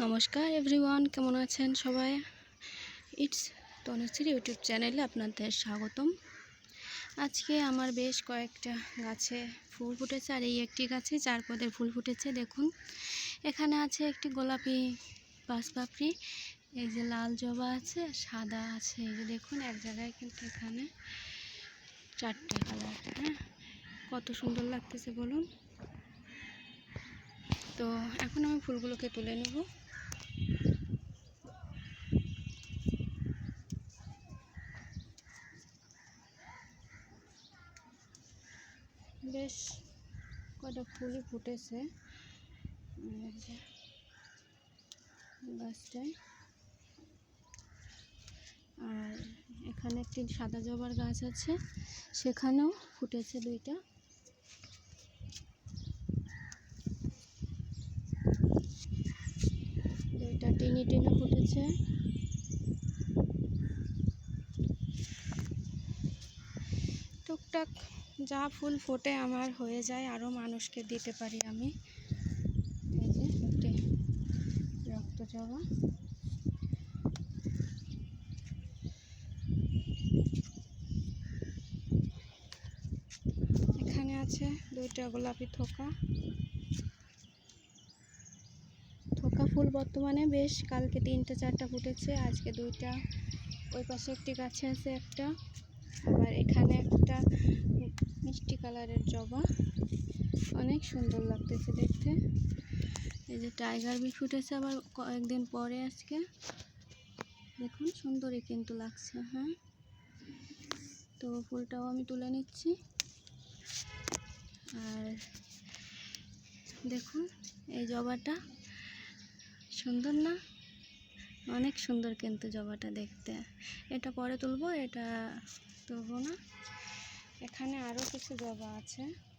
নমস্কার এভরিওয়ান, কেমন আছেন সবাই? ইটস তনুশ্রী ইউটিউব চ্যানেলে আপনাদের স্বাগতম। আজকে আমার বেশ কয়েকটা গাছে ফুল ফুটেছে, আর এই একটি গাছে চার পদের ফুল ফুটেছে, দেখুন। এখানে আছে একটি গোলাপি বাঁশপাপড়ি এই যে লাল জবা আছে, সাদা আছে, এই যে দেখুন, এক জায়গায় কিন্তু এখানে চারটে কালার হ্যাঁ? কত সুন্দর লাগতেছে, বলুন। তো এখন আমি ফুলগুলোকে তুলে নেব। বেশ কটা ফুলই ফুটেছে। গাছটায়। আর এখানে একটি সাদা জবার গাছ আছে, সেখানেও ফুটেছে দুইটা দুইটা টিনি টিনে ফুটেছে। টুকটাক যা ফুল ফোটে আমার হয়ে যায় আরও মানুষকে দিতে পারি আমি। এই যে একটি রক্ত জবা। এখানে আছে দুইটা গোলাপি থোকা। থোকা ফুল বর্তমানে। বেশ, কালকে তিনটা, চারটা ফুটেছে, আজকে দুইটা। ওই পাশে একটি গাছে আছে একটা। আবার এখানে একটা মিষ্টি কালারের জবা। অনেক সুন্দর লাগতেছে দেখতে। এই যে টাইগার বি ফুটেছে আবার কয়েকদিন পরে আজকে। দেখুন, সুন্দরই কিন্তু লাগছে হ্যাঁ। তো ফুলটাও আমি তুলে নিচ্ছি। আর দেখুন, এই জবাটা সুন্দর না? অনেক সুন্দর কিন্তু জবাটা দেখতে। এটা পরে তুলবো, এটা তুলবো না। এখানে আরও কিছু জবা আছে।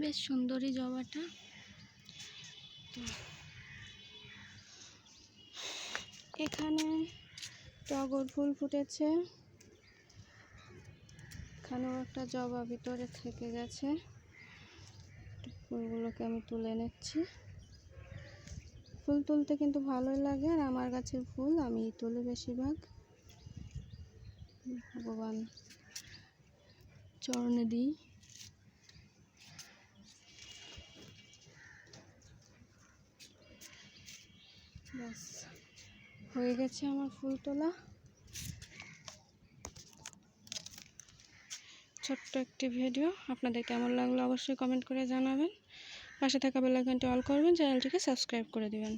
বেশ সুন্দরী জবাটা। তো এখানে টগর ফুল ফুটেছে। এখানেও একটা জবা ভিতরে থেকে গেছে। ফুলগুলোকে আমি তুলে নিচ্ছি। ফুল তুলতে কিন্তু ভালোই লাগে আর আমার গাছের ফুল আমি তুলি বেশিরভাগ। ভগবান চরণে দিই। ব্যাস, হয়ে গেছে আমার ফুল তোলা। ছোট্ট একটি ভিডিও, আপনাদের কেমন লাগল অবশ্যই কমেন্ট করে জানাবেন। পাশে থাকা বেলাইকনটি অল করবেন, চ্যানেলটিকে সাবস্ক্রাইব করে দিবেন।